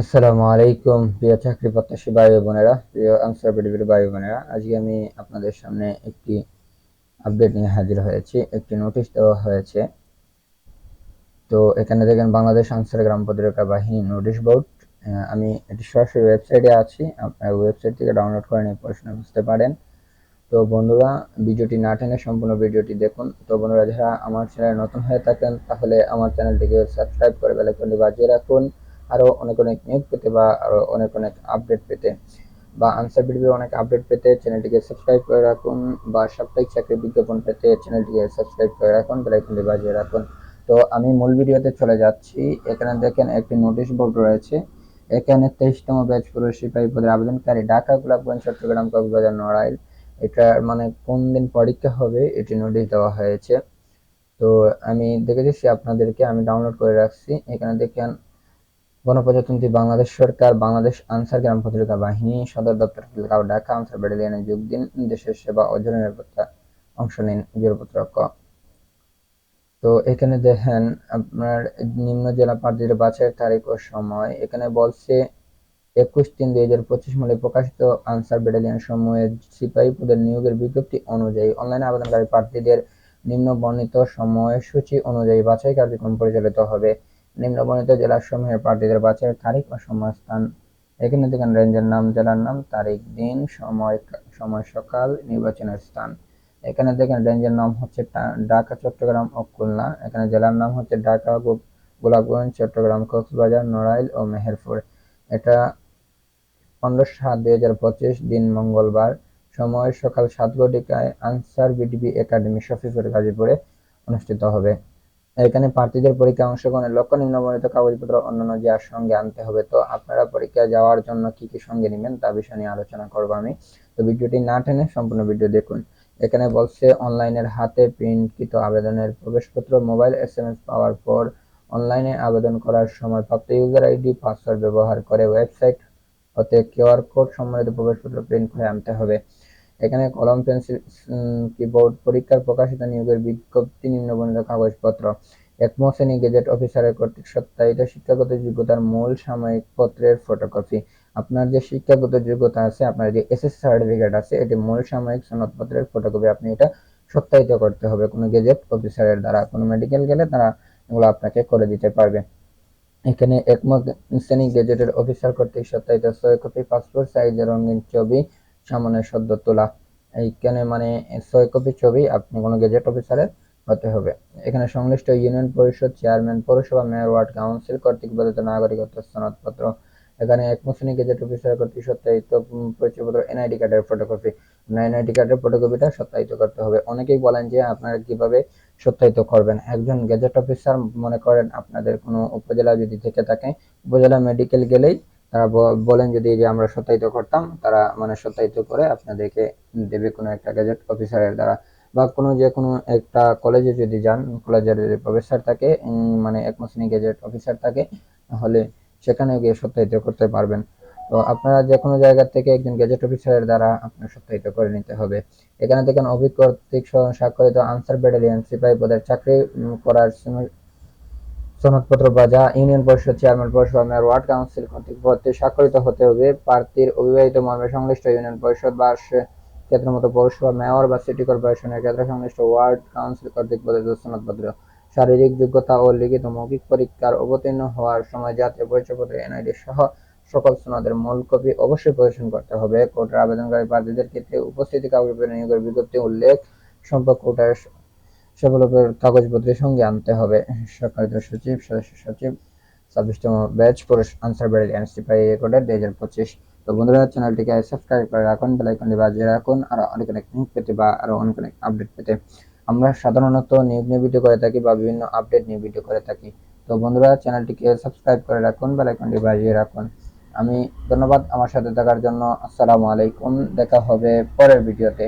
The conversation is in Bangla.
আসসালামু আলাইকুম, প্রিয় চাকরি প্রত্যাশী ভাই বোনেরা, প্রিয় আনসার পৃথিবীর ভাই বোনেরা। আজকে আমি আপনাদের সামনে একটি আপডেট নিয়ে হাজির হয়েছি, একটি নোটিশ দেওয়া হয়েছে। তো এখানে দেখেন, বাংলাদেশ আনসার গ্রাম প্রতিরক্ষা বাহিনী নোটিশ বোর্ড আমি এটি সরাসরি ওয়েবসাইটে আছি আপনার ওয়েবসাইট থেকে ডাউনলোড করে নিয়ে পড়াশোনা বুঝতে পারেন। তো বন্ধুরা, ভিডিওটি না টেনে সম্পূর্ণ ভিডিওটি দেখুন। তো বন্ধুরা, যারা আমার চ্যানেলে নতুন হয়ে থাকেন, তাহলে আমার চ্যানেলটিকে সাবস্ক্রাইব করে বেলাইকনটি বাজিয়ে রাখুন। আরও অনেক অনেক নিউজ পেতে বা আরও অনেক অনেক আপডেট পেতে। বা আনসার ভিডিও অনেক আপডেট পেতে চ্যানেলটিকে সাবস্ক্রাইব করে রাখুন বা সাপ্তাহিক চাকরি বিজ্ঞাপন পেতে চ্যানেলটিকে সাবস্ক্রাইব করে রাখুন বেলাইকনটি বাজিয়ে রাখুন। তো আমি মূল ভিডিওতে চলে যাচ্ছি। এখানে দেখেন একটি নোটিশ বোর্ড রয়েছে। এখানে তেইশতম ব্যাচ পুরো সিপাহী পদের আবেদনকারী ঢাকা, গোলাপগঞ্জ, চট্টগ্রাম, কক্সবাজার, নড়াইল। এটার মানে কোন দিন পরীক্ষা হবে এটি নোটিশ দেওয়া হয়েছে। তো আমি দেখে দিচ্ছি আপনাদেরকে, আমি ডাউনলোড করে রাখছি। এখানে দেখেন গণপ্রজাতন্ত্রী বাংলাদেশ সরকার, বাংলাদেশ আনসার গ্রাম প্রতিরক্ষা বাহিনী, সদর দপ্তর ঢাকা, আনসার ব্যাটালিয়নে যোগ দিন, দেশের সেবা ও জননিরাপত্তা অংশ নিন জোরপত্র তো এখানে দেখেন, আপনার নিম্ন জেলা প্রার্থীদের বাছাইয়ের তারিখ ও সময়। এখানে বলছে, একুশ তিন দুই হাজার পঁচিশ সালে প্রকাশিত আনসার ব্যাটালিয়ন সমূহের সিপাহী পদের নিয়োগের বিজ্ঞপ্তি অনুযায়ী অনলাইনে আবেদনকারী প্রার্থীদের নিম্ন বর্ণিত সময়সূচি অনুযায়ী বাছাই কার্যক্রম পরিচালিত হবে। নিম্নবর্ণিত জেলাসমূহের প্রার্থীদের বাছাইয়ের তারিখ ও সময়স্থান এখানে দেখেন রেঞ্জের নাম, জেলার নাম, তারিখ, দিন, সময় সময় সকাল, নির্বাচনের স্থান। এখানে দেখেন রেঞ্জের নাম হচ্ছে ঢাকা, চট্টগ্রাম ও খুলনা। এখানে জেলার নাম হচ্ছে ঢাকা গোলাপগঞ্জ, চট্টগ্রাম, কক্সবাজার, নড়াইল ও মেহেরপুর। এটা পনেরো সাত, দুই হাজার পঁচিশ, দিন মঙ্গলবার। সময় সকাল সাত ঘটিকায় আনসার বিডিবি একাডেমি শফিপুর গাজীপুরে অনুষ্ঠিত হবে। এখানে প্রার্থীদের পরীক্ষায় অংশগ্রহণের লক্ষ্য নিম্নবর্ণিত কাগজপত্র অন্যান্য যার সঙ্গে আনতে হবে। তো আপনারা পরীক্ষায় যাওয়ার জন্য কি কি সঙ্গে নেবেন তা বিষয় নিয়ে আলোচনা করব আমি। তো ভিডিওটি না টেনে সম্পূর্ণ ভিডিও দেখুন। এখানে বলছে, অনলাইনের হাতে প্রিন্টকৃত আবেদনের প্রবেশপত্র, মোবাইল, এস এম এস পাওয়ার পর অনলাইনে আবেদন করার সময় প্রাপ্ত ইউজার আইডি, পাসওয়ার্ড ব্যবহার করে ওয়েবসাইট হতে কিউআর কোড সম্বলিত প্রবেশপত্র প্রিন্ট করে আনতে হবে। এখানে কলম, পেন্সিল কিবোর্ড, পরীক্ষার প্রকাশিত নিয়োগের বিজ্ঞপ্তি নিম্নবর্ণিত কাগজপত্র। একম শ্রেণি গেজেট অফিসারের কর্তৃক সত্যায়িত শিক্ষাগত যোগ্যতার মূল সাময়িক পত্রের ফটোকপি। আপনার যে শিক্ষাগত যোগ্যতা আছে, আপনার যে এসএস সার্টিফিকেট আছে, এটি মূল সাময়িক সনদপত্রের ফটোকপি। আপনি এটা সত্যায়িত করতে হবে। কোনো গেজেট অফিসারের দ্বারা, কোনো মেডিকেল গেলে তারা এগুলো আপনাকে করে দিতে পারবে। এখানে একমত শ্রেণি গেজেটের অফিসার কর্তৃক সত্যায়িত ছয় কপি, পাসপোর্ট সাইজের রঙিন ছবি সামনে সদ্য তোলা। এইখানে মানে ছয় কপি ছবি, আপনি কোনো গেজেট অফিসারের হতে হবে। এখানে সংশ্লিষ্ট ইউনিয়ন পরিষদ চেয়ারম্যান, পৌরসভা মেয়র, ওয়ার্ড কাউন্সিল কর্তৃক প্রদত্ত নাগরিকত্ব সনদপত্র। এখানে এক শ্রেণি গেজেট অফিসার কর্তৃক সত্যায়িত পরিচয়পত্র, এনআইডি কার্ডের ফটোকপি। এনআইডি কার্ডের ফটোকপিটা সত্যায়িত করতে হবে। অনেকেই বলেন যে আপনারা কীভাবে সত্যায়িত করবেন? একজন গেজেট অফিসার মনে করেন আপনাদের কোনো উপজেলা যদি থেকে থাকে, উপজেলা মেডিকেল গেলেই তারা বলেন যদি যে আমরা সত্যায়িত করতাম, তারা মানে সত্যায়িত করে আপনাদেরকে দেবে কোনো একটা গ্যাজেট অফিসারের দ্বারা। বা কোনো যে কোনো একটা কলেজে যদি যান কলেজের যদি প্রফেসর থাকে মানে এক শ্রেণি গ্যাজেট অফিসার থাকে, তাহলে সেখানে গিয়ে সত্যায়িত করতে পারবেন। তো আপনারা যে কোনো জায়গা থেকে একজন গ্যাজেট অফিসারের দ্বারা আপনার সত্যায়িত করে নিতে হবে। এখানে দেখেন অভিজ্ঞ কর্তৃক স্বাক্ষরিত আনসার ব্যাটালিয়ন সিপাহী পদের চাকরি করার সনদপত্র বা যা ইউনিয়ন পরিষদ চেয়ারম্যান পৌরসভা মেয়র, ওয়ার্ড কাউন্সিল কর্তৃক ভর্তি স্বাক্ষরিত হতে হবে। প্রার্থীর অবিবাহিত মর্মে সংশ্লিষ্ট ইউনিয়ন পরিষদ বা ক্ষেত্র মতো পৌরসভা, মেয়র বা সিটি কর্পোরেশনের ক্ষেত্রে সংশ্লিষ্ট ওয়ার্ড কাউন্সিল কর্তৃক প্রদত্ত সনদপত্র। শারীরিক যোগ্যতা ও লিখিত মৌখিক পরীক্ষার অবতীর্ণ হওয়ার সময় জাতীয় পরিচয়পত্র, এনআইডি সহ সকল সনদের মূল কপি অবশ্যই প্রদর্শন করতে হবে। কোর্টের আবেদনকারী প্রার্থীদের ক্ষেত্রে উপস্থিতি কাগজপত্র নিয়োগের বিজ্ঞপ্তি, উল্লেখ, সম্পর্ক কোর্টের সেগুলোকে কাগজপত্রের সঙ্গে আনতে হবে। সরকারি সচিব, সদস্য সচিব, ছাব্বিশতম ব্যাচ, পুরুষ আনসার ব্যাটালিয়ান সিপাহী রেকর্ডের দুই হাজার পঁচিশ। তো বন্ধুরা, চ্যানেলটিকে সাবস্ক্রাইব করে রাখুন বেলাইকনটি বাজিয়ে রাখুন আরও অনেক অনেক নিউজ পেতে বা আরও অনেক অনেক আপডেট পেতে। আমরা সাধারণত নিয়োগ নিয়ে ভিডিও করে থাকি বা বিভিন্ন আপডেট নিয়ে ভিডিও করে থাকি। তো বন্ধুরা, চ্যানেলটিকে সাবস্ক্রাইব করে রাখুন বেলাইকনটি বাজিয়ে রাখুন। আমি ধন্যবাদ আমার সাথে থাকার জন্য। আসসালামু আলাইকুম, দেখা হবে পরের ভিডিওতে